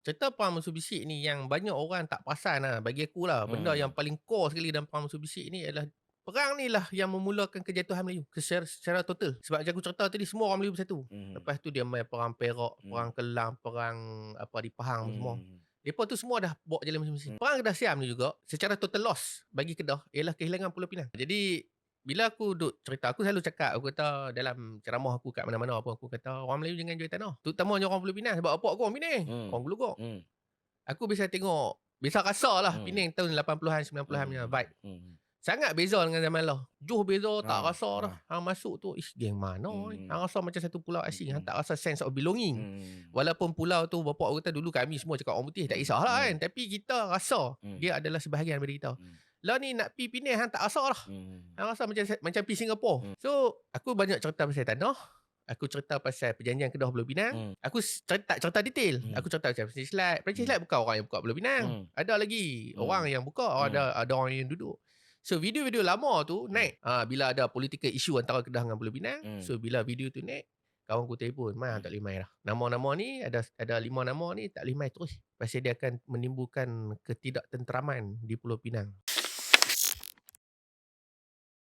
Cerita Perang Musuh Bisik ni yang banyak orang tak perasan lah. Bagi aku lah. Benda Hmm. yang paling core sekali dalam Perang Musuh Bisik ni adalah perang ni lah yang memulakan kejatuhan Melayu secara, secara total. Sebab macam aku cerita tadi semua orang Melayu bersatu. Hmm. Lepas tu dia main perang Perak, Hmm. perang Kelang, perang apa di Pahang Hmm. semua. Depa tu semua dah bawa jalan masing-masing. Hmm. Perang Kedah Siam ni juga secara total loss bagi Kedah ialah kehilangan Pulau Pinang. Jadi bila aku duk cerita aku selalu cakap aku kata dalam ceramah aku kat mana-mana apa aku kata orang Melayu jangan jual tanah. Terutamanya orang Pulau Pinang sebab apa aku orang Pinang. Hmm. Orang Gelugok. Hmm. Aku bisa tengok Bisa rasa lah Hmm. Penang tahun 80-an 90-an punya Hmm. vibe Hmm. Sangat beza dengan zaman lah Jauh beza tak Ah, rasa dah Hang masuk tu Ish geng mana Hmm. Hang rasa macam satu pulau asing Hang Hmm. tak rasa sense of belonging Hmm. Walaupun pulau tu Bapak aku kata dulu kami semua cakap orang putih Tak kisahlah Hmm. kan Tapi kita rasa Hmm. Dia adalah sebahagian daripada kita Hmm. Lah ni nak pi Penang Hang tak rasa lah Hmm. Hang rasa macam macam pi Singapura Hmm. So aku banyak cerita pasal tanah Aku cerita pasal perjanjian Kedah Pulau Pinang Hmm. Aku cerita, cerita detail Hmm. Aku cerita macam Princess Light Princess Hmm. Light bukan orang yang buka Pulau Pinang Hmm. ada lagi Hmm. orang yang buka, Hmm. ada ada orang yang duduk. So video-video lama tu naik. Ha, bila ada political issue antara Kedah dengan Pulau Pinang. Hmm. So bila video tu naik, kawan aku telefon, "Mai tak boleh mai dah. Nama-nama ni ada ada lima nama ni tak boleh mai terus. Pasal dia akan menimbulkan ketidaktenteraman di Pulau Pinang."